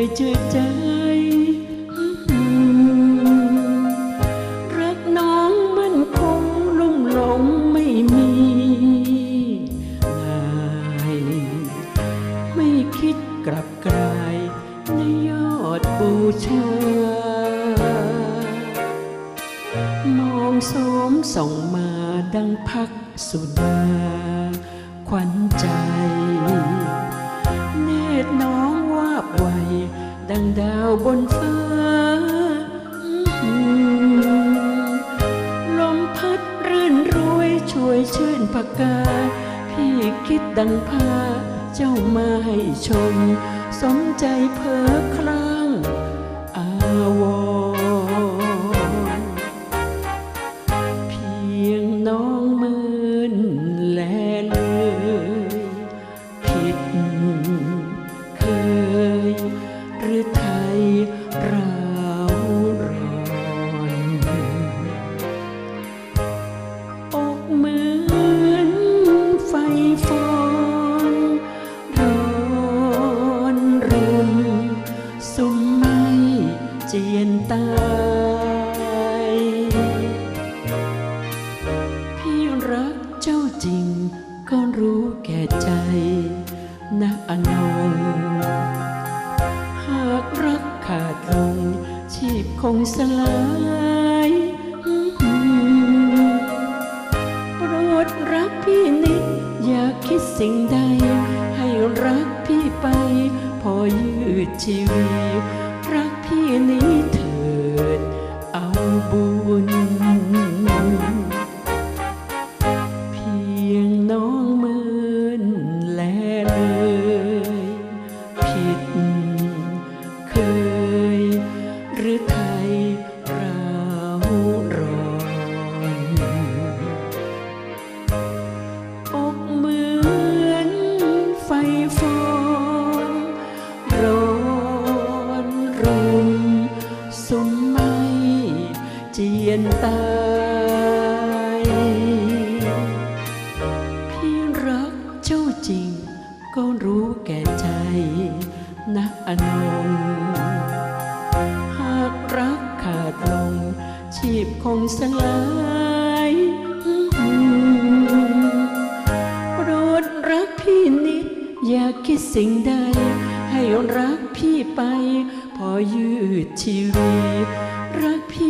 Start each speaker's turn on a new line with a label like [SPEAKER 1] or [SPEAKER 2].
[SPEAKER 1] ยเชื่อใจ รักน้องมันคงลุ่มหลงไม่มีนายไม่คิดกลับกลายในยอดบูชามองโสมส่องมาดังพักสุดา ขวัญใจ เนตรน้องวาบไวดังดาวบนฟ้า ลมพัดรื่นรวยช่วยชื่นผักกา พี่คิดดังพา เจ้ามาให้ชม สมใจเพ้อคลั่งอาว เจียนตายพี่รักเจ้าจริง ก็รู้แก่ใจนะอนงหากรักขาดลง ชีพคงสลายโปรดรักพี่นิด อย่าคิดสิ่งใด ให้รักพี่ไป พอยืดชีวีรั บุญเพียงน้องเมืนแลเลย ผิดเคย หรือไทยเรา ยนตายพี่รักเจ้าจริง ก็รู้แก่ใจนะอนงหากรักขาดลง ชีพคงสลายโปรดรักพี่นิด อย่าคิดสิ่งใด ให้รักพี่ไป พอยืดชีวีรักพี่